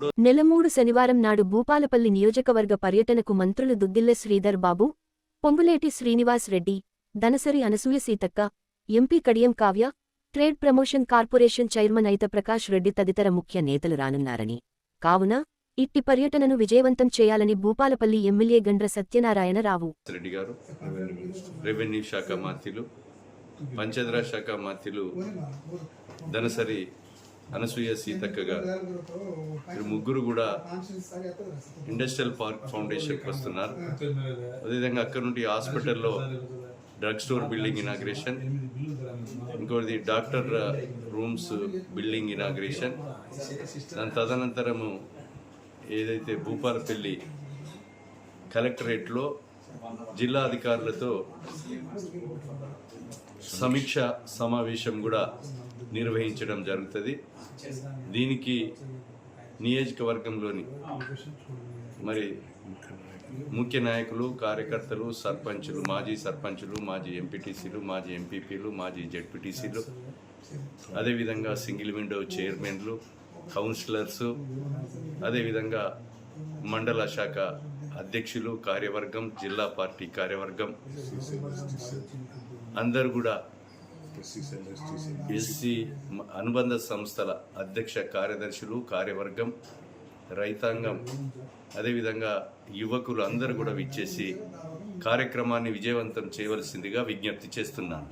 నెలమూడు శనివారం నాడు భూపాలపల్లి నియోజకవర్గ పర్యటనకు మంత్రులు Duddilla Sridhar Babu Ponguleti Srinivas Reddy Danasari Anasuya Seethakka MP Kadiyam Kavya trade promotion corporation chairman Aitha Prakash Reddy తదితర ముఖ్య నేతలు రానున్నారని. కావున ఇట్టి పర్యటనను విజయవంతం చేయాలని భూపాలపల్లి ఎమ్మెల్యే గండ్ర సత్యనారాయణ రావు. రెడ్డి గారు రెవెన్యూ శాఖ మంత్రులు పంచాయతీరాజ్ శాఖ మంత్రులు ధనసరి అనసూయ సీతక్క గారు వీరు ముగ్గురు కూడా ఇండస్ట్రియల్ పార్క్ ఫౌండేషన్కి వస్తున్నారు. అదేవిధంగా అక్కడ నుండి హాస్పిటల్లో డ్రగ్ స్టోర్ బిల్డింగ్ ఇనాగ్రేషన్ ఇంకోటి డాక్టర్ రూమ్స్ బిల్డింగ్ ఇనాగ్రేషన్. దాని తదనంతరము ఏదైతే భూపాలపల్లి కలెక్టరేట్లో జిల్లా అధికారులతో సమీక్ష సమావేశం కూడా నిర్వహించడం జరుగుతుంది. దీనికి నియోజకవర్గంలోని మరి ముఖ్య నాయకులు కార్యకర్తలు సర్పంచులు మాజీ సర్పంచులు మాజీ ఎంపీటీసీలు మాజీ ఎంపీపీలు మాజీ జెడ్పీటీసీలు అదేవిధంగా సింగిల్ విండో చైర్మన్లు కౌన్సిలర్సు అదేవిధంగా మండల శాఖ అధ్యక్షులు కార్యవర్గం జిల్లా పార్టీ కార్యవర్గం అందరు కూడా ఎస్సీ అనుబంధ సంస్థల అధ్యక్ష కార్యదర్శులు కార్యవర్గం రైతాంగం అదేవిధంగా యువకులు అందరూ కూడా విచ్చేసి కార్యక్రమాన్ని విజయవంతం చేయవలసిందిగా విజ్ఞప్తి చేస్తున్నాను.